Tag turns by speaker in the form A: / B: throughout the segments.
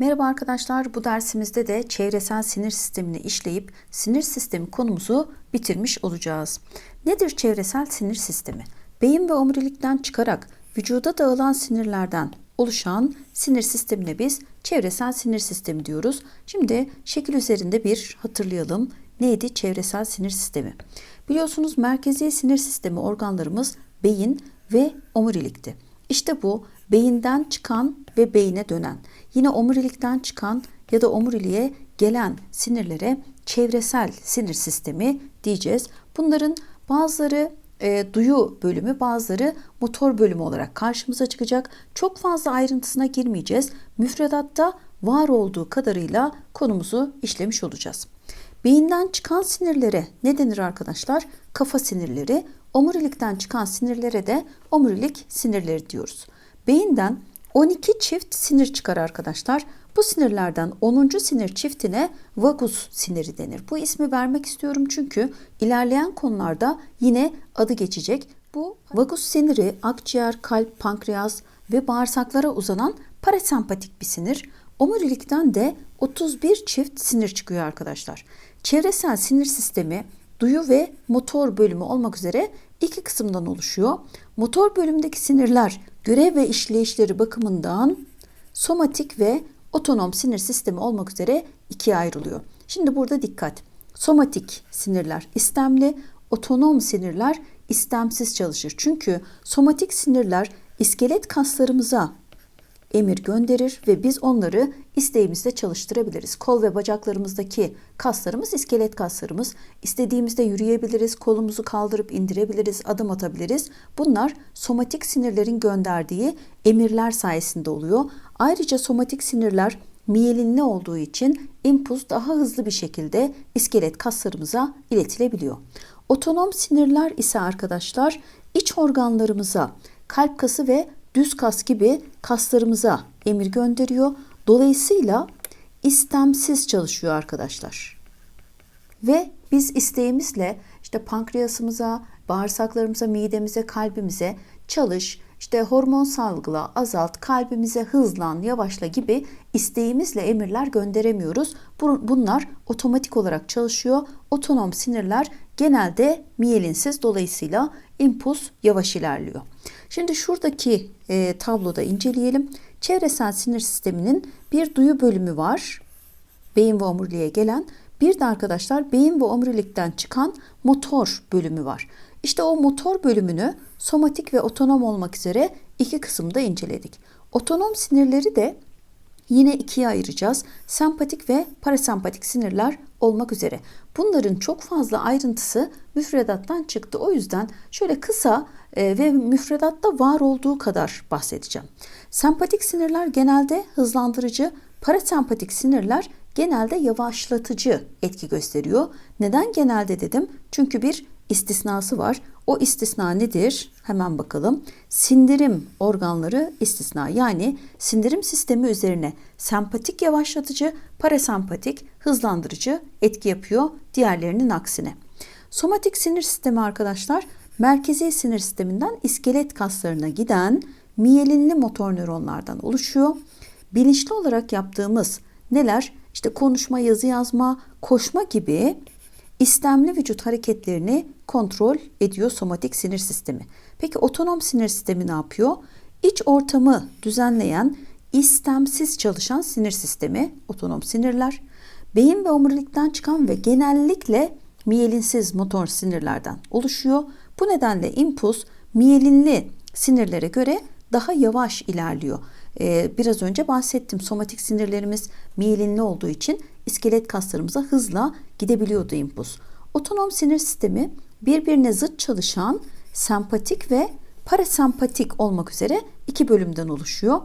A: Merhaba arkadaşlar, bu dersimizde de çevresel sinir sistemini işleyip sinir sistemi konumuzu bitirmiş olacağız. Nedir çevresel sinir sistemi? Beyin ve omurilikten çıkarak vücuda dağılan sinirlerden oluşan sinir sistemine biz çevresel sinir sistemi diyoruz. Şimdi şekil üzerinde bir hatırlayalım. Neydi çevresel sinir sistemi? Biliyorsunuz merkezi sinir sistemi organlarımız beyin ve omurilikti. İşte bu beyinden çıkan ve beyine dönen, yine omurilikten çıkan ya da omuriliğe gelen sinirlere çevresel sinir sistemi diyeceğiz. Bunların bazıları e, duyu bölümü, bazıları motor bölümü olarak karşımıza çıkacak. Çok fazla ayrıntısına girmeyeceğiz. Müfredatta var olduğu kadarıyla konumuzu işlemiş olacağız. Beyinden çıkan sinirlere ne denir arkadaşlar? Kafa sinirleri. Omurilikten çıkan sinirlere de omurilik sinirleri diyoruz. Beyinden 12 çift sinir çıkar arkadaşlar. Bu sinirlerden 10. sinir çiftine vagus siniri denir. Bu ismi vermek istiyorum çünkü ilerleyen konularda yine adı geçecek. Bu vagus siniri akciğer, kalp, pankreas ve bağırsaklara uzanan parasempatik bir sinir. Omurilikten de 31 çift sinir çıkıyor arkadaşlar. Çevresel sinir sistemi duyu ve motor bölümü olmak üzere iki kısımdan oluşuyor. Motor bölümdeki sinirler görev ve işleyişleri bakımından somatik ve otonom sinir sistemi olmak üzere ikiye ayrılıyor. Şimdi burada dikkat. Somatik sinirler istemli, otonom sinirler istemsiz çalışır. Çünkü somatik sinirler iskelet kaslarımıza emir gönderir ve biz onları isteğimizde çalıştırabiliriz. Kol ve bacaklarımızdaki kaslarımız iskelet kaslarımız. İstediğimizde yürüyebiliriz, kolumuzu kaldırıp indirebiliriz, adım atabiliriz. Bunlar somatik sinirlerin gönderdiği emirler sayesinde oluyor. Ayrıca somatik sinirler miyelinli olduğu için impuls daha hızlı bir şekilde iskelet kaslarımıza iletilebiliyor. Otonom sinirler ise arkadaşlar iç organlarımıza, kalp kası ve düz kas gibi kaslarımıza emir gönderiyor. Dolayısıyla istemsiz çalışıyor arkadaşlar. Ve biz isteğimizle işte pankreasımıza, bağırsaklarımıza, midemize, kalbimize çalış, işte hormon salgıla, azalt, kalbimize hızlan, yavaşla gibi isteğimizle emirler gönderemiyoruz. Bunlar otomatik olarak çalışıyor. Otonom sinirler genelde miyelinsiz dolayısıyla impuls yavaş ilerliyor. Şimdi şuradaki e, tabloda inceleyelim. Çevresel sinir sisteminin bir duyu bölümü var. Beyin ve omuriliğe gelen. Bir de arkadaşlar beyin ve omurilikten çıkan motor bölümü var. İşte o motor bölümünü somatik ve otonom olmak üzere iki kısımda inceledik. Otonom sinirleri de yine ikiye ayıracağız. Sempatik ve parasempatik sinirler olmak üzere. Bunların çok fazla ayrıntısı müfredattan çıktı. O yüzden şöyle kısa e, ve müfredatta var olduğu kadar bahsedeceğim. Sempatik sinirler genelde hızlandırıcı, parasempatik sinirler genelde yavaşlatıcı etki gösteriyor. Neden genelde dedim? Çünkü bir istisnası var. O istisna nedir? Hemen bakalım. Sindirim organları istisna. Yani sindirim sistemi üzerine sempatik yavaşlatıcı, parasempatik hızlandırıcı etki yapıyor diğerlerinin aksine. Somatik sinir sistemi arkadaşlar merkezi sinir sisteminden iskelet kaslarına giden miyelinli motor nöronlardan oluşuyor. Bilinçli olarak yaptığımız neler? İşte konuşma, yazı yazma, koşma gibi istemli vücut hareketlerini kontrol ediyor somatik sinir sistemi. Peki otonom sinir sistemi ne yapıyor? İç ortamı düzenleyen istemsiz çalışan sinir sistemi, otonom sinirler, beyin ve omurilikten çıkan ve genellikle miyelinsiz motor sinirlerden oluşuyor. Bu nedenle impuls miyelinli sinirlere göre daha yavaş ilerliyor. Ee, biraz önce bahsettim. Somatik sinirlerimiz miyelinli olduğu için iskelet kaslarımıza hızla gidebiliyordu impuls. Otonom sinir sistemi birbirine zıt çalışan sempatik ve parasempatik olmak üzere iki bölümden oluşuyor.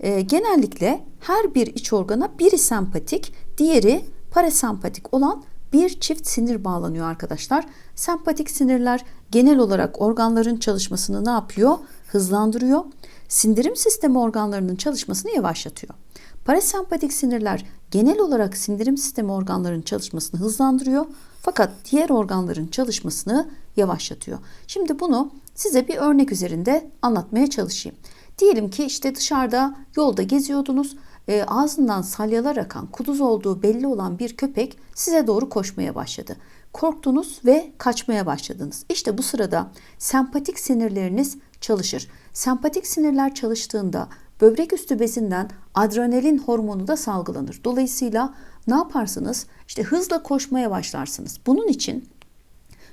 A: Ee, genellikle her bir iç organa biri sempatik, diğeri parasempatik olan bir çift sinir bağlanıyor arkadaşlar. Sempatik sinirler genel olarak organların çalışmasını ne yapıyor? Hızlandırıyor. Sindirim sistemi organlarının çalışmasını yavaşlatıyor. Parasempatik sinirler genel olarak sindirim sistemi organlarının çalışmasını hızlandırıyor fakat diğer organların çalışmasını yavaşlatıyor. Şimdi bunu size bir örnek üzerinde anlatmaya çalışayım. Diyelim ki işte dışarıda yolda geziyordunuz e, ağzından salyalar akan, kuduz olduğu belli olan bir köpek size doğru koşmaya başladı. Korktunuz ve kaçmaya başladınız. İşte bu sırada sempatik sinirleriniz çalışır. Sempatik sinirler çalıştığında böbrek üstü bezinden adrenalin hormonu da salgılanır. Dolayısıyla ne yaparsınız? İşte hızla koşmaya başlarsınız. Bunun için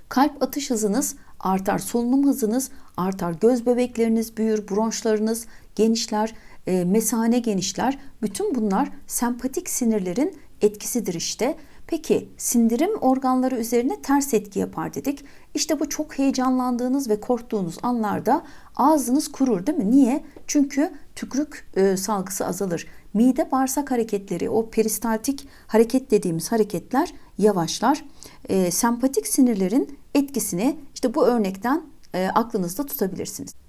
A: kalp atış hızınız artar, solunum hızınız artar, göz bebekleriniz büyür, bronşlarınız genişler, e, mesane genişler. Bütün bunlar sempatik sinirlerin etkisidir işte. Peki sindirim organları üzerine ters etki yapar dedik. İşte bu çok heyecanlandığınız ve korktuğunuz anlarda ağzınız kurur değil mi? Niye? Çünkü tükrük e, salgısı azalır. Mide bağırsak hareketleri, o peristaltik hareket dediğimiz hareketler yavaşlar. E, sempatik sinirlerin etkisini işte bu örnekten e, aklınızda tutabilirsiniz.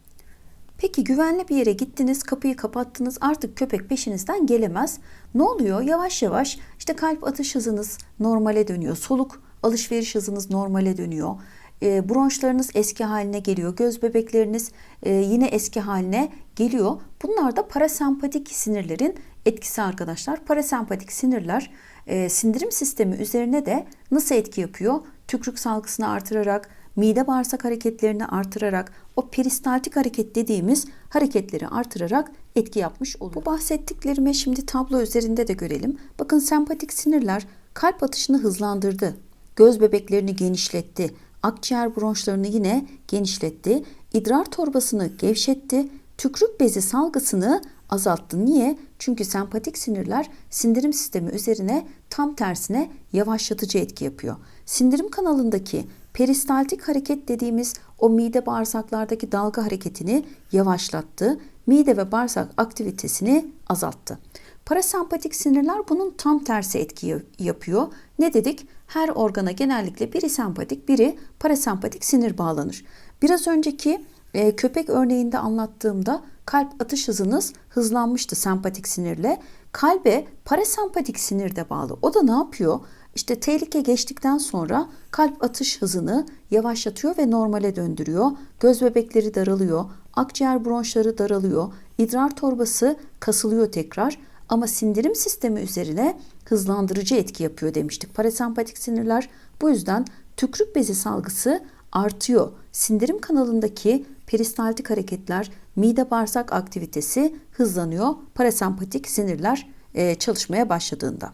A: Peki güvenli bir yere gittiniz, kapıyı kapattınız. Artık köpek peşinizden gelemez. Ne oluyor? Yavaş yavaş işte kalp atış hızınız normale dönüyor. Soluk alışveriş hızınız normale dönüyor. E, bronşlarınız eski haline geliyor. Göz bebekleriniz e, yine eski haline geliyor. Bunlar da parasempatik sinirlerin etkisi arkadaşlar. Parasempatik sinirler e, sindirim sistemi üzerine de nasıl etki yapıyor? Tükrük salgısını artırarak, mide bağırsak hareketlerini artırarak, o peristaltik hareket dediğimiz hareketleri artırarak etki yapmış oluyor. Bu bahsettiklerime şimdi tablo üzerinde de görelim. Bakın sempatik sinirler kalp atışını hızlandırdı. Göz bebeklerini genişletti. Akciğer bronşlarını yine genişletti. idrar torbasını gevşetti. Tükrük bezi salgısını azalttı. Niye? Çünkü sempatik sinirler sindirim sistemi üzerine tam tersine yavaşlatıcı etki yapıyor. Sindirim kanalındaki peristaltik hareket dediğimiz o mide bağırsaklardaki dalga hareketini yavaşlattı. Mide ve bağırsak aktivitesini azalttı. Parasempatik sinirler bunun tam tersi etki yapıyor. Ne dedik? Her organa genellikle biri sempatik, biri parasempatik sinir bağlanır. Biraz önceki e, köpek örneğinde anlattığımda kalp atış hızınız hızlanmıştı sempatik sinirle. Kalbe parasempatik sinir de bağlı. O da ne yapıyor? İşte tehlike geçtikten sonra kalp atış hızını yavaşlatıyor ve normale döndürüyor. Göz bebekleri daralıyor, akciğer bronşları daralıyor, idrar torbası kasılıyor tekrar. Ama sindirim sistemi üzerine hızlandırıcı etki yapıyor demiştik. Parasempatik sinirler bu yüzden tükrük bezi salgısı artıyor. Sindirim kanalındaki peristaltik hareketler, mide bağırsak aktivitesi hızlanıyor. Parasempatik sinirler e, çalışmaya başladığında.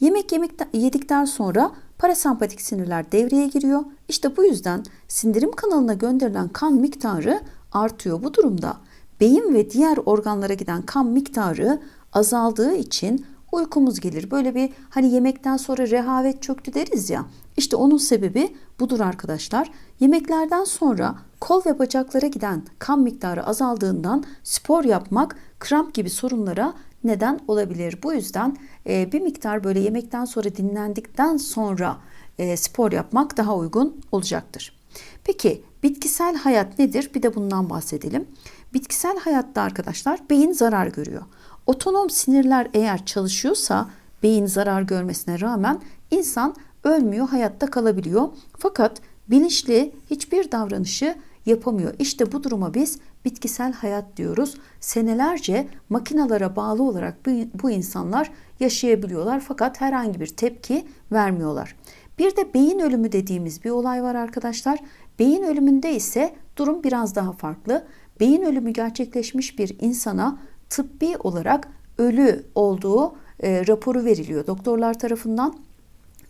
A: Yemek yedikten sonra parasempatik sinirler devreye giriyor. İşte bu yüzden sindirim kanalına gönderilen kan miktarı artıyor. Bu durumda beyin ve diğer organlara giden kan miktarı azaldığı için uykumuz gelir. Böyle bir hani yemekten sonra rehavet çöktü deriz ya. İşte onun sebebi budur arkadaşlar. Yemeklerden sonra kol ve bacaklara giden kan miktarı azaldığından spor yapmak kramp gibi sorunlara neden olabilir. Bu yüzden e, bir miktar böyle yemekten sonra dinlendikten sonra e, spor yapmak daha uygun olacaktır. Peki bitkisel hayat nedir? Bir de bundan bahsedelim. Bitkisel hayatta arkadaşlar beyin zarar görüyor. Otonom sinirler eğer çalışıyorsa beyin zarar görmesine rağmen insan ölmüyor, hayatta kalabiliyor. Fakat bilinçli hiçbir davranışı yapamıyor. İşte bu duruma biz bitkisel hayat diyoruz. Senelerce makinalara bağlı olarak bu, insanlar yaşayabiliyorlar fakat herhangi bir tepki vermiyorlar. Bir de beyin ölümü dediğimiz bir olay var arkadaşlar. Beyin ölümünde ise durum biraz daha farklı. Beyin ölümü gerçekleşmiş bir insana tıbbi olarak ölü olduğu e, raporu veriliyor doktorlar tarafından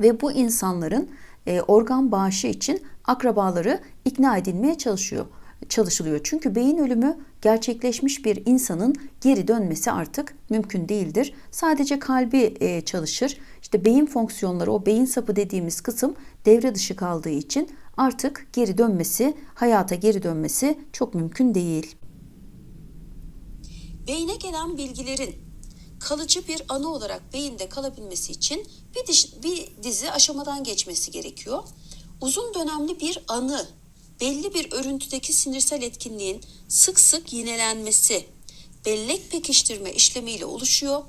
A: ve bu insanların e, organ bağışı için akrabaları ikna edilmeye çalışıyor çalışılıyor. Çünkü beyin ölümü gerçekleşmiş bir insanın geri dönmesi artık mümkün değildir. Sadece kalbi e, çalışır. İşte beyin fonksiyonları, o beyin sapı dediğimiz kısım devre dışı kaldığı için artık geri dönmesi, hayata geri dönmesi çok mümkün değil.
B: Beyne gelen bilgilerin kalıcı bir anı olarak beyinde kalabilmesi için bir, diş, bir dizi aşamadan geçmesi gerekiyor. Uzun dönemli bir anı, belli bir örüntüdeki sinirsel etkinliğin sık sık yinelenmesi, bellek pekiştirme işlemiyle oluşuyor.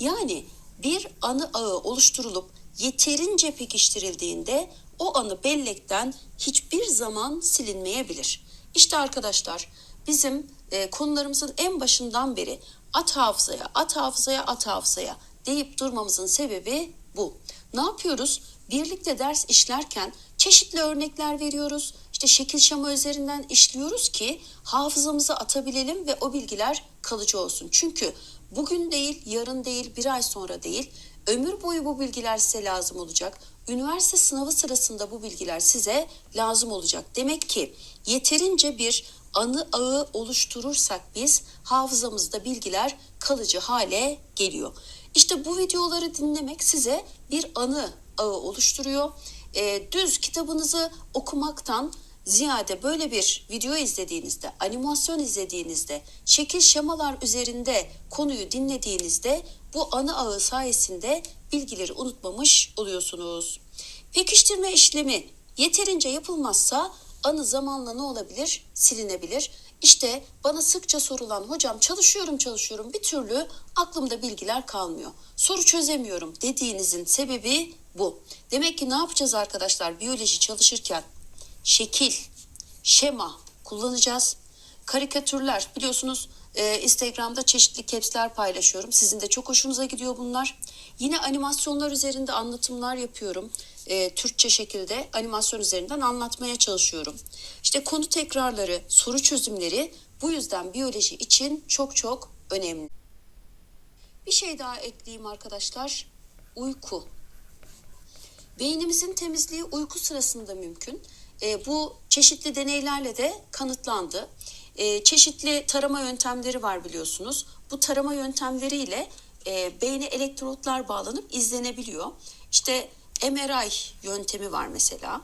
B: Yani bir anı ağı oluşturulup yeterince pekiştirildiğinde o anı bellekten hiçbir zaman silinmeyebilir. İşte arkadaşlar bizim e, konularımızın en başından beri at hafızaya, at hafızaya, at hafızaya deyip durmamızın sebebi bu. Ne yapıyoruz? Birlikte ders işlerken çeşitli örnekler veriyoruz. İşte şekil şema üzerinden işliyoruz ki hafızamıza atabilelim ve o bilgiler kalıcı olsun. Çünkü bugün değil, yarın değil, bir ay sonra değil, ömür boyu bu bilgiler size lazım olacak. Üniversite sınavı sırasında bu bilgiler size lazım olacak. Demek ki yeterince bir anı ağı oluşturursak biz hafızamızda bilgiler kalıcı hale geliyor. İşte bu videoları dinlemek size bir anı ağı oluşturuyor. Ee, düz kitabınızı okumaktan ziyade böyle bir video izlediğinizde, animasyon izlediğinizde, şekil şemalar üzerinde konuyu dinlediğinizde bu anı ağı sayesinde bilgileri unutmamış oluyorsunuz. Pekiştirme işlemi yeterince yapılmazsa anı zamanla ne olabilir? Silinebilir. İşte bana sıkça sorulan hocam çalışıyorum çalışıyorum bir türlü aklımda bilgiler kalmıyor. Soru çözemiyorum dediğinizin sebebi bu. Demek ki ne yapacağız arkadaşlar biyoloji çalışırken? Şekil, şema kullanacağız. Karikatürler biliyorsunuz e, Instagram'da çeşitli caps'ler paylaşıyorum. Sizin de çok hoşunuza gidiyor bunlar. Yine animasyonlar üzerinde anlatımlar yapıyorum. E, Türkçe şekilde animasyon üzerinden anlatmaya çalışıyorum. İşte konu tekrarları, soru çözümleri bu yüzden biyoloji için çok çok önemli. Bir şey daha ekleyeyim arkadaşlar. Uyku. Beynimizin temizliği uyku sırasında mümkün. E, bu çeşitli deneylerle de kanıtlandı. E, çeşitli tarama yöntemleri var biliyorsunuz. Bu tarama yöntemleriyle e, beyne elektrotlar bağlanıp izlenebiliyor. İşte MRI yöntemi var mesela.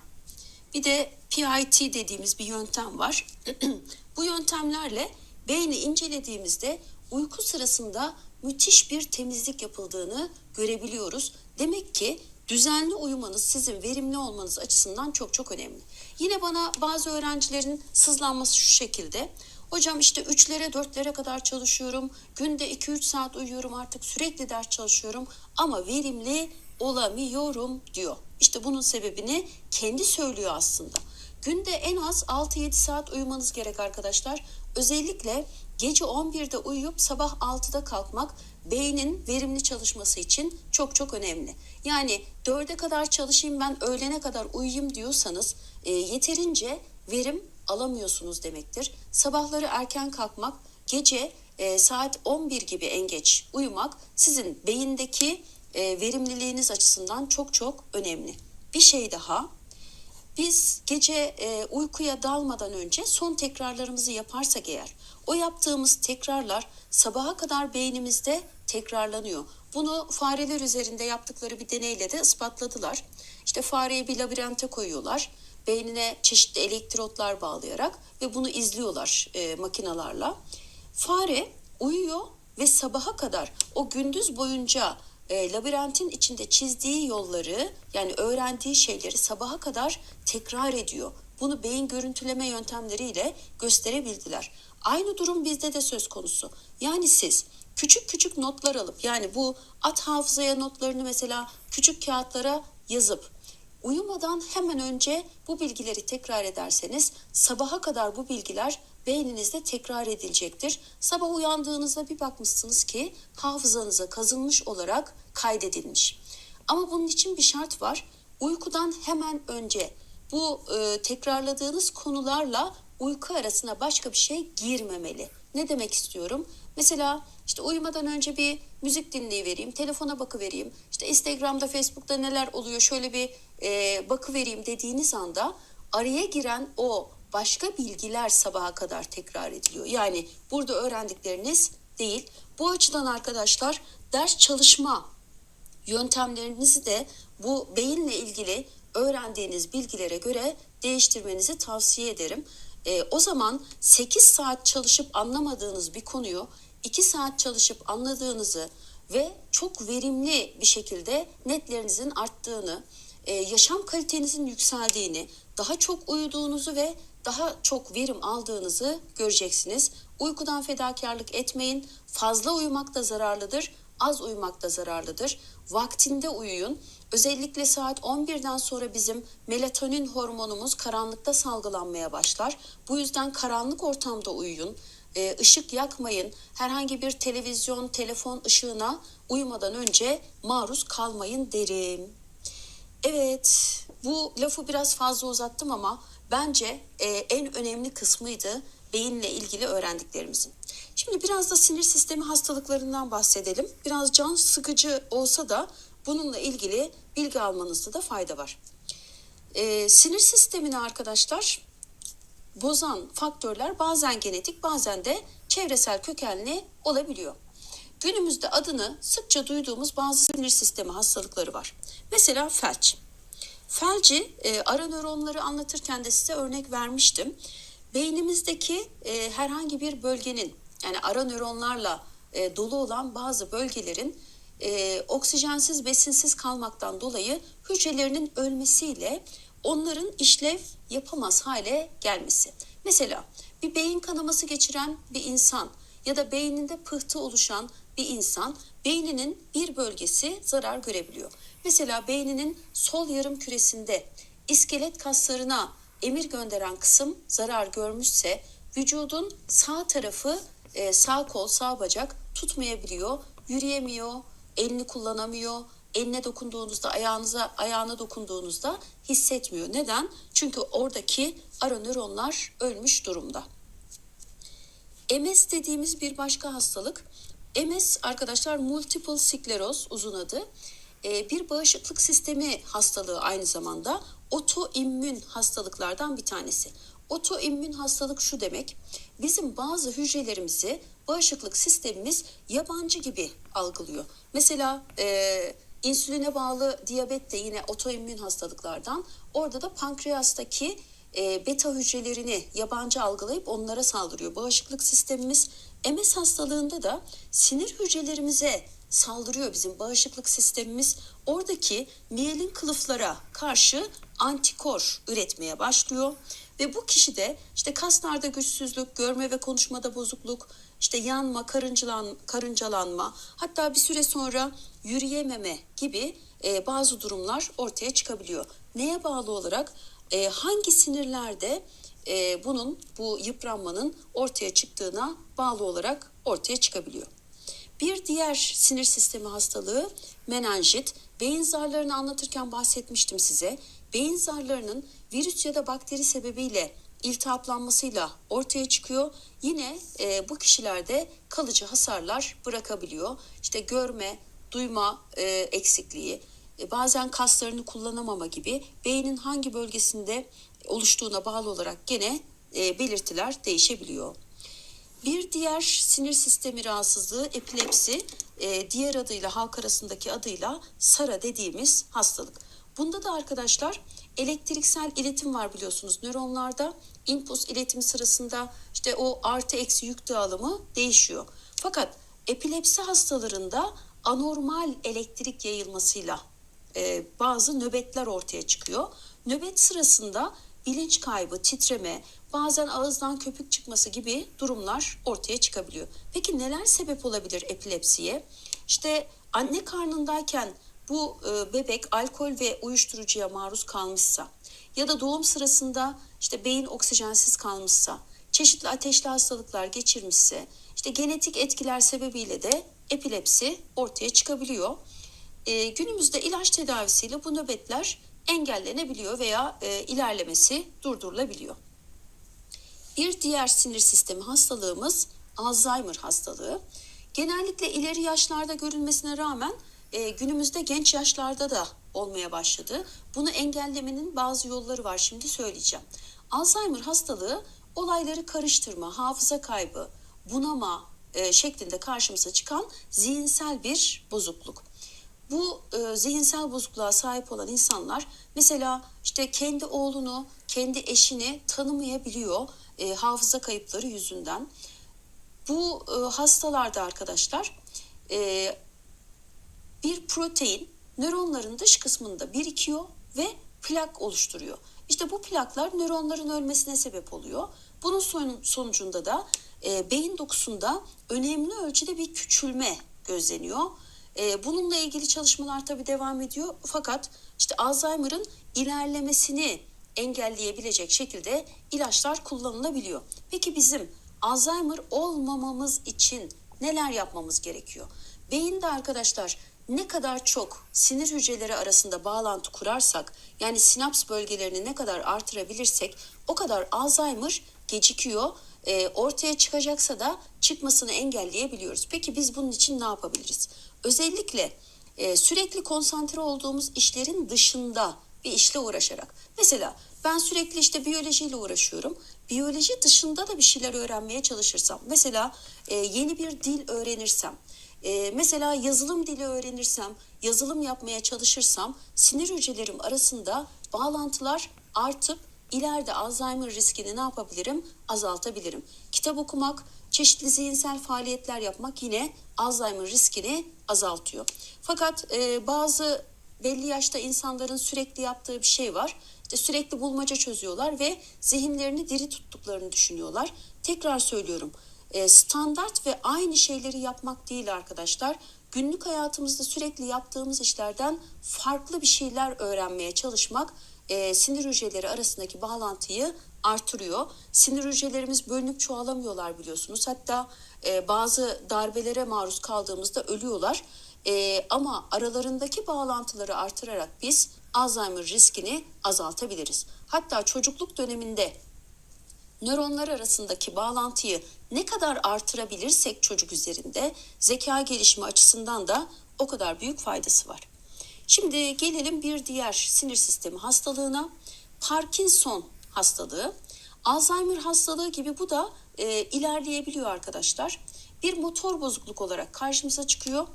B: Bir de PIT dediğimiz bir yöntem var. Bu yöntemlerle beyni incelediğimizde uyku sırasında müthiş bir temizlik yapıldığını görebiliyoruz. Demek ki düzenli uyumanız sizin verimli olmanız açısından çok çok önemli. Yine bana bazı öğrencilerin sızlanması şu şekilde. Hocam işte 3'lere 4'lere kadar çalışıyorum. Günde 2-3 saat uyuyorum artık sürekli ders çalışıyorum ama verimli olamıyorum diyor. İşte bunun sebebini kendi söylüyor aslında. Günde en az 6-7 saat uyumanız gerek arkadaşlar. Özellikle gece 11'de uyuyup sabah 6'da kalkmak beynin verimli çalışması için çok çok önemli. Yani 4'e kadar çalışayım ben öğlene kadar uyuyayım diyorsanız e, yeterince verim alamıyorsunuz demektir. Sabahları erken kalkmak, gece e, saat 11 gibi en geç uyumak sizin beyindeki e, verimliliğiniz açısından çok çok önemli. Bir şey daha, biz gece e, uykuya dalmadan önce son tekrarlarımızı yaparsak eğer, o yaptığımız tekrarlar sabaha kadar beynimizde tekrarlanıyor. Bunu fareler üzerinde yaptıkları bir deneyle de ispatladılar. İşte fareyi bir labirente koyuyorlar. Beynine çeşitli elektrotlar bağlayarak ve bunu izliyorlar e, makinalarla. Fare uyuyor ve sabaha kadar o gündüz boyunca e, labirentin içinde çizdiği yolları yani öğrendiği şeyleri sabaha kadar tekrar ediyor. Bunu beyin görüntüleme yöntemleriyle gösterebildiler. Aynı durum bizde de söz konusu. Yani siz küçük küçük notlar alıp yani bu at hafızaya notlarını mesela küçük kağıtlara yazıp uyumadan hemen önce bu bilgileri tekrar ederseniz sabaha kadar bu bilgiler beyninizde tekrar edilecektir. Sabah uyandığınızda bir bakmışsınız ki hafızanıza kazınmış olarak kaydedilmiş. Ama bunun için bir şart var. Uykudan hemen önce bu e, tekrarladığınız konularla uyku arasına başka bir şey girmemeli. Ne demek istiyorum? Mesela işte uyumadan önce bir müzik dinleyivereyim, telefona bakıvereyim, işte Instagram'da, Facebook'ta neler oluyor şöyle bir e, bakıvereyim dediğiniz anda araya giren o başka bilgiler sabaha kadar tekrar ediliyor. Yani burada öğrendikleriniz değil. Bu açıdan arkadaşlar ders çalışma yöntemlerinizi de bu beyinle ilgili öğrendiğiniz bilgilere göre değiştirmenizi tavsiye ederim. Ee, o zaman 8 saat çalışıp anlamadığınız bir konuyu 2 saat çalışıp anladığınızı ve çok verimli bir şekilde netlerinizin arttığını, e, yaşam kalitenizin yükseldiğini, daha çok uyuduğunuzu ve daha çok verim aldığınızı göreceksiniz. Uykudan fedakarlık etmeyin. Fazla uyumak da zararlıdır, az uyumak da zararlıdır. Vaktinde uyuyun. Özellikle saat 11'den sonra bizim melatonin hormonumuz karanlıkta salgılanmaya başlar. Bu yüzden karanlık ortamda uyuyun. Ee, ışık yakmayın. Herhangi bir televizyon, telefon ışığına uyumadan önce maruz kalmayın derim. Evet, bu lafı biraz fazla uzattım ama bence e, en önemli kısmıydı beyinle ilgili öğrendiklerimizin. Şimdi biraz da sinir sistemi hastalıklarından bahsedelim. Biraz can sıkıcı olsa da bununla ilgili bilgi almanızda da fayda var. E, sinir sistemini arkadaşlar bozan faktörler bazen genetik bazen de çevresel kökenli olabiliyor. Günümüzde adını sıkça duyduğumuz bazı sinir sistemi hastalıkları var. Mesela felç. Felci e, ara nöronları anlatırken de size örnek vermiştim. Beynimizdeki e, herhangi bir bölgenin yani ara nöronlarla e, dolu olan bazı bölgelerin e, oksijensiz besinsiz kalmaktan dolayı hücrelerinin ölmesiyle onların işlev yapamaz hale gelmesi. Mesela bir beyin kanaması geçiren bir insan ya da beyninde pıhtı oluşan bir insan beyninin bir bölgesi zarar görebiliyor. Mesela beyninin sol yarım küresinde iskelet kaslarına emir gönderen kısım zarar görmüşse vücudun sağ tarafı e, sağ kol sağ bacak tutmayabiliyor, yürüyemiyor, elini kullanamıyor, eline dokunduğunuzda, ayağınıza ayağına dokunduğunuzda hissetmiyor. Neden? Çünkü oradaki ara nöronlar ölmüş durumda. MS dediğimiz bir başka hastalık. MS arkadaşlar multiple skleroz uzun adı. Ee, bir bağışıklık sistemi hastalığı aynı zamanda otoimmün hastalıklardan bir tanesi. Otoimmün hastalık şu demek. Bizim bazı hücrelerimizi bağışıklık sistemimiz yabancı gibi algılıyor. Mesela e, insüline bağlı diyabet de yine otoimmün hastalıklardan. Orada da pankreastaki e, beta hücrelerini yabancı algılayıp onlara saldırıyor. Bağışıklık sistemimiz MS hastalığında da sinir hücrelerimize saldırıyor bizim bağışıklık sistemimiz. Oradaki miyelin kılıflara karşı antikor üretmeye başlıyor. Ve bu kişide işte kaslarda güçsüzlük, görme ve konuşmada bozukluk, işte yanma, karıncalan, karıncalanma, hatta bir süre sonra yürüyememe gibi e, bazı durumlar ortaya çıkabiliyor. Neye bağlı olarak? E, hangi sinirlerde e, bunun, bu yıpranmanın ortaya çıktığına bağlı olarak ortaya çıkabiliyor. Bir diğer sinir sistemi hastalığı menenjit. Beyin zarlarını anlatırken bahsetmiştim size. Beyin zarlarının virüs ya da bakteri sebebiyle iltihaplanmasıyla ortaya çıkıyor. Yine e, bu kişilerde kalıcı hasarlar bırakabiliyor. İşte görme, duyma e, eksikliği, e, bazen kaslarını kullanamama gibi beynin hangi bölgesinde oluştuğuna bağlı olarak gene e, belirtiler değişebiliyor. Bir diğer sinir sistemi rahatsızlığı epilepsi, e, diğer adıyla halk arasındaki adıyla SARA dediğimiz hastalık. Bunda da arkadaşlar elektriksel iletim var biliyorsunuz nöronlarda. impuls iletimi sırasında işte o artı eksi yük dağılımı değişiyor. Fakat epilepsi hastalarında anormal elektrik yayılmasıyla e, bazı nöbetler ortaya çıkıyor. Nöbet sırasında bilinç kaybı, titreme, bazen ağızdan köpük çıkması gibi durumlar ortaya çıkabiliyor. Peki neler sebep olabilir epilepsiye? İşte anne karnındayken bu e, bebek alkol ve uyuşturucuya maruz kalmışsa ya da doğum sırasında işte beyin oksijensiz kalmışsa, çeşitli ateşli hastalıklar geçirmişse, işte genetik etkiler sebebiyle de epilepsi ortaya çıkabiliyor. E, günümüzde ilaç tedavisiyle bu nöbetler engellenebiliyor veya e, ilerlemesi durdurulabiliyor. Bir diğer sinir sistemi hastalığımız Alzheimer hastalığı. Genellikle ileri yaşlarda görülmesine rağmen e, günümüzde genç yaşlarda da olmaya başladı. Bunu engellemenin bazı yolları var şimdi söyleyeceğim. Alzheimer hastalığı olayları karıştırma, hafıza kaybı, bunama e, şeklinde karşımıza çıkan zihinsel bir bozukluk. Bu e, zihinsel bozukluğa sahip olan insanlar mesela işte kendi oğlunu, kendi eşini tanımayabiliyor e, hafıza kayıpları yüzünden. Bu e, hastalarda arkadaşlar e, bir protein nöronların dış kısmında birikiyor ve plak oluşturuyor. İşte bu plaklar nöronların ölmesine sebep oluyor. Bunun son, sonucunda da e, beyin dokusunda önemli ölçüde bir küçülme gözleniyor. E, bununla ilgili çalışmalar tabii devam ediyor. Fakat işte Alzheimer'ın ilerlemesini engelleyebilecek şekilde ilaçlar kullanılabiliyor. Peki bizim Alzheimer olmamamız için neler yapmamız gerekiyor? Beyinde arkadaşlar ne kadar çok sinir hücreleri arasında bağlantı kurarsak yani sinaps bölgelerini ne kadar artırabilirsek o kadar Alzheimer gecikiyor. E, ortaya çıkacaksa da çıkmasını engelleyebiliyoruz. Peki biz bunun için ne yapabiliriz? Özellikle e, sürekli konsantre olduğumuz işlerin dışında bir işle uğraşarak. Mesela ben sürekli işte biyolojiyle uğraşıyorum. Biyoloji dışında da bir şeyler öğrenmeye çalışırsam. Mesela e, yeni bir dil öğrenirsem. E, mesela yazılım dili öğrenirsem, yazılım yapmaya çalışırsam sinir hücrelerim arasında bağlantılar artıp ileride Alzheimer riskini ne yapabilirim? Azaltabilirim. Kitap okumak, çeşitli zihinsel faaliyetler yapmak yine Alzheimer riskini azaltıyor. Fakat e, bazı belli yaşta insanların sürekli yaptığı bir şey var. İşte sürekli bulmaca çözüyorlar ve zihinlerini diri tuttuklarını düşünüyorlar. Tekrar söylüyorum. E, standart ve aynı şeyleri yapmak değil arkadaşlar. Günlük hayatımızda sürekli yaptığımız işlerden farklı bir şeyler öğrenmeye çalışmak e, sinir hücreleri arasındaki bağlantıyı artırıyor. Sinir hücrelerimiz bölünüp çoğalamıyorlar biliyorsunuz. Hatta e, bazı darbelere maruz kaldığımızda ölüyorlar. Ama aralarındaki bağlantıları artırarak biz Alzheimer riskini azaltabiliriz. Hatta çocukluk döneminde nöronlar arasındaki bağlantıyı ne kadar artırabilirsek çocuk üzerinde zeka gelişimi açısından da o kadar büyük faydası var. Şimdi gelelim bir diğer sinir sistemi hastalığına. Parkinson hastalığı. Alzheimer hastalığı gibi bu da e, ilerleyebiliyor arkadaşlar. Bir motor bozukluk olarak karşımıza çıkıyor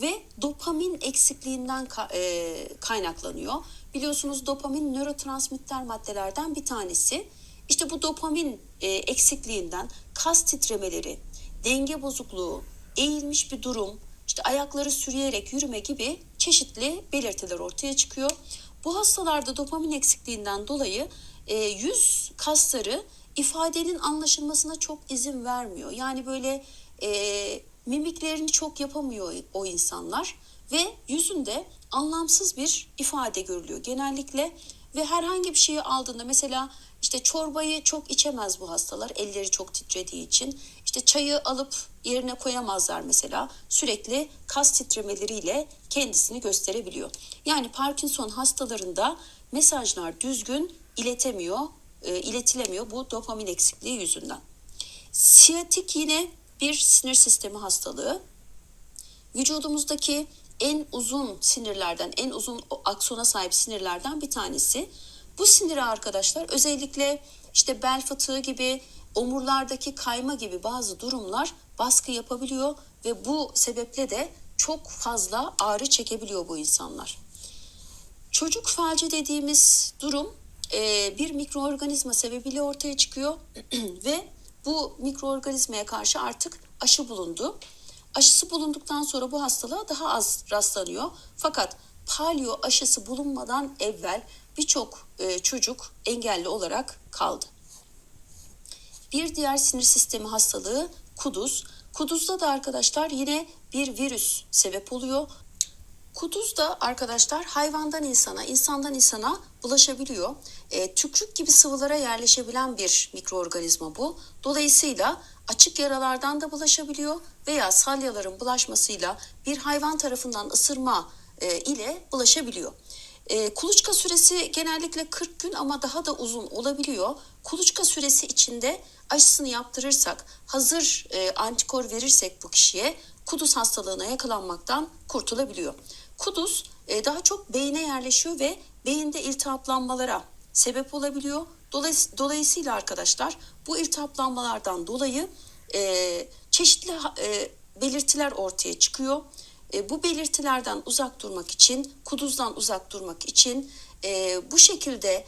B: ve dopamin eksikliğinden ka- e, kaynaklanıyor. Biliyorsunuz dopamin nörotransmitter maddelerden bir tanesi. İşte bu dopamin e, eksikliğinden kas titremeleri, denge bozukluğu, eğilmiş bir durum, işte ayakları sürüyerek yürüme gibi çeşitli belirtiler ortaya çıkıyor. Bu hastalarda dopamin eksikliğinden dolayı e, yüz kasları ifadenin anlaşılmasına çok izin vermiyor. Yani böyle e, mimiklerini çok yapamıyor o insanlar ve yüzünde anlamsız bir ifade görülüyor genellikle ve herhangi bir şeyi aldığında mesela işte çorbayı çok içemez bu hastalar elleri çok titrediği için işte çayı alıp yerine koyamazlar mesela sürekli kas titremeleriyle kendisini gösterebiliyor. Yani Parkinson hastalarında mesajlar düzgün iletemiyor, e, iletilemiyor bu dopamin eksikliği yüzünden. Siyatik yine bir sinir sistemi hastalığı. Vücudumuzdaki en uzun sinirlerden, en uzun aksona sahip sinirlerden bir tanesi. Bu sinire arkadaşlar özellikle işte bel fıtığı gibi, omurlardaki kayma gibi bazı durumlar baskı yapabiliyor ve bu sebeple de çok fazla ağrı çekebiliyor bu insanlar. Çocuk felci dediğimiz durum e, bir mikroorganizma sebebiyle ortaya çıkıyor ve bu mikroorganizmaya karşı artık aşı bulundu. Aşısı bulunduktan sonra bu hastalığa daha az rastlanıyor. Fakat palyo aşısı bulunmadan evvel birçok e, çocuk engelli olarak kaldı. Bir diğer sinir sistemi hastalığı kuduz. Kuduzda da arkadaşlar yine bir virüs sebep oluyor. Kuduz da arkadaşlar hayvandan insana, insandan insana bulaşabiliyor. E, tükrük gibi sıvılara yerleşebilen bir mikroorganizma bu. Dolayısıyla açık yaralardan da bulaşabiliyor veya salyaların bulaşmasıyla bir hayvan tarafından ısırma e, ile bulaşabiliyor. E, kuluçka süresi genellikle 40 gün ama daha da uzun olabiliyor. Kuluçka süresi içinde aşısını yaptırırsak, hazır e, antikor verirsek bu kişiye kuduz hastalığına yakalanmaktan kurtulabiliyor. Kuduz e, daha çok beyne yerleşiyor ve beyinde iltihaplanmalara sebep olabiliyor. Dolays- dolayısıyla arkadaşlar bu iltihaplanmalardan dolayı e, çeşitli e, belirtiler ortaya çıkıyor. E, bu belirtilerden uzak durmak için, kuduzdan uzak durmak için e, bu şekilde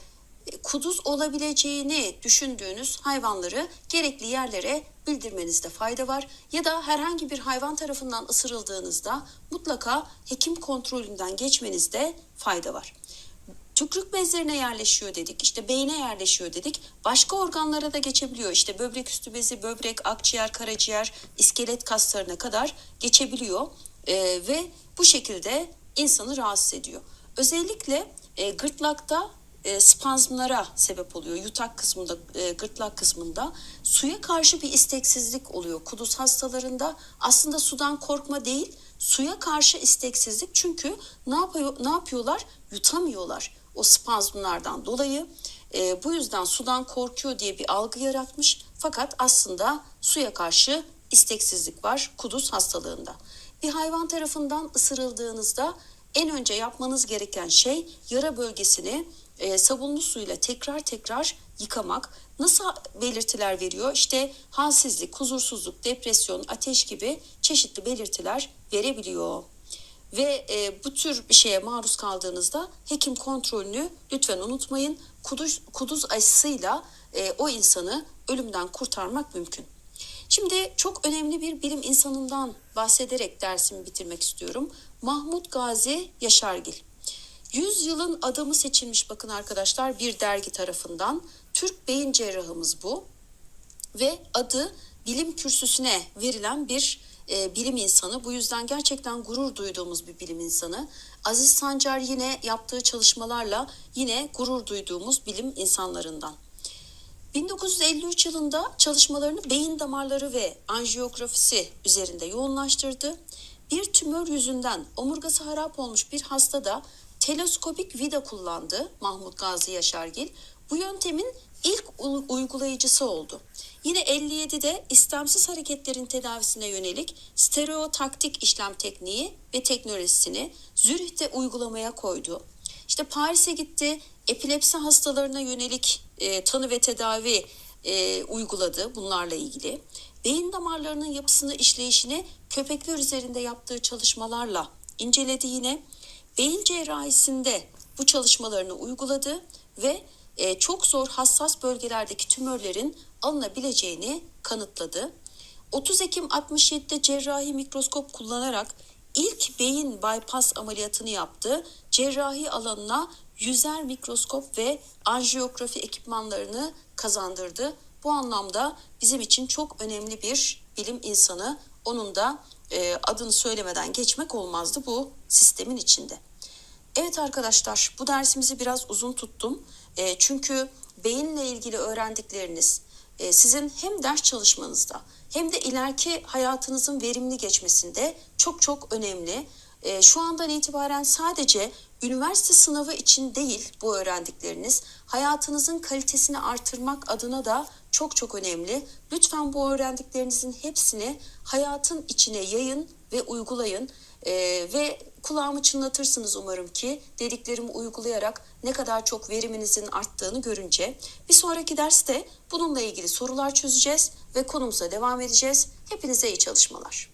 B: e, kuduz olabileceğini düşündüğünüz hayvanları gerekli yerlere bildirmenizde fayda var. Ya da herhangi bir hayvan tarafından ısırıldığınızda mutlaka hekim kontrolünden geçmenizde fayda var. Tükrük bezlerine yerleşiyor dedik, işte beyne yerleşiyor dedik. Başka organlara da geçebiliyor. İşte böbrek üstü bezi, böbrek, akciğer, karaciğer, iskelet kaslarına kadar geçebiliyor. E, ve bu şekilde insanı rahatsız ediyor. Özellikle e, gırtlakta e, spazmlara sebep oluyor. Yutak kısmında, e, gırtlak kısmında suya karşı bir isteksizlik oluyor. Kuduz hastalarında aslında sudan korkma değil, suya karşı isteksizlik. Çünkü ne yapıyor, ne yapıyorlar? Yutamıyorlar o spazmlardan dolayı. E, bu yüzden sudan korkuyor diye bir algı yaratmış. Fakat aslında suya karşı isteksizlik var kuduz hastalığında. Bir hayvan tarafından ısırıldığınızda en önce yapmanız gereken şey yara bölgesini e, sabunlu suyla tekrar tekrar yıkamak. Nasıl belirtiler veriyor? İşte halsizlik, huzursuzluk, depresyon, ateş gibi çeşitli belirtiler verebiliyor. Ve e, bu tür bir şeye maruz kaldığınızda hekim kontrolünü lütfen unutmayın. Kuduz, kuduz aşısıyla e, o insanı ölümden kurtarmak mümkün. Şimdi çok önemli bir bilim insanından bahsederek dersimi bitirmek istiyorum. Mahmut Gazi Yaşargil. 100 yılın adamı seçilmiş bakın arkadaşlar bir dergi tarafından. Türk beyin cerrahımız bu ve adı bilim kürsüsüne verilen bir e, bilim insanı. Bu yüzden gerçekten gurur duyduğumuz bir bilim insanı. Aziz Sancar yine yaptığı çalışmalarla yine gurur duyduğumuz bilim insanlarından. 1953 yılında çalışmalarını beyin damarları ve anjiyografisi üzerinde yoğunlaştırdı. Bir tümör yüzünden omurgası harap olmuş bir hastada teleskopik vida kullandı Mahmut Gazi Yaşargil. Bu yöntemin ilk uygulayıcısı oldu. Yine 57'de istemsiz hareketlerin tedavisine yönelik stereotaktik işlem tekniği ve teknolojisini Zürih'te uygulamaya koydu. İşte Paris'e gitti, epilepsi hastalarına yönelik e, tanı ve tedavi e, uyguladı bunlarla ilgili. Beyin damarlarının yapısını, işleyişini köpekler üzerinde yaptığı çalışmalarla inceledi yine. Beyin cerrahisinde bu çalışmalarını uyguladı ve e, çok zor hassas bölgelerdeki tümörlerin alınabileceğini kanıtladı. 30 Ekim 67'de cerrahi mikroskop kullanarak ilk beyin bypass ameliyatını yaptı. Cerrahi alanına yüzer mikroskop ve anjiyografi ekipmanlarını kazandırdı. Bu anlamda bizim için çok önemli bir bilim insanı. Onun da e, adını söylemeden geçmek olmazdı bu sistemin içinde. Evet arkadaşlar bu dersimizi biraz uzun tuttum. E, çünkü beyinle ilgili öğrendikleriniz e, sizin hem ders çalışmanızda hem de ileriki hayatınızın verimli geçmesinde çok çok önemli. E, şu andan itibaren sadece üniversite sınavı için değil bu öğrendikleriniz hayatınızın kalitesini artırmak adına da çok çok önemli. Lütfen bu öğrendiklerinizin hepsini hayatın içine yayın ve uygulayın. Ee, ve kulağımı çınlatırsınız umarım ki dediklerimi uygulayarak ne kadar çok veriminizin arttığını görünce. Bir sonraki derste bununla ilgili sorular çözeceğiz ve konumuza devam edeceğiz. Hepinize iyi çalışmalar.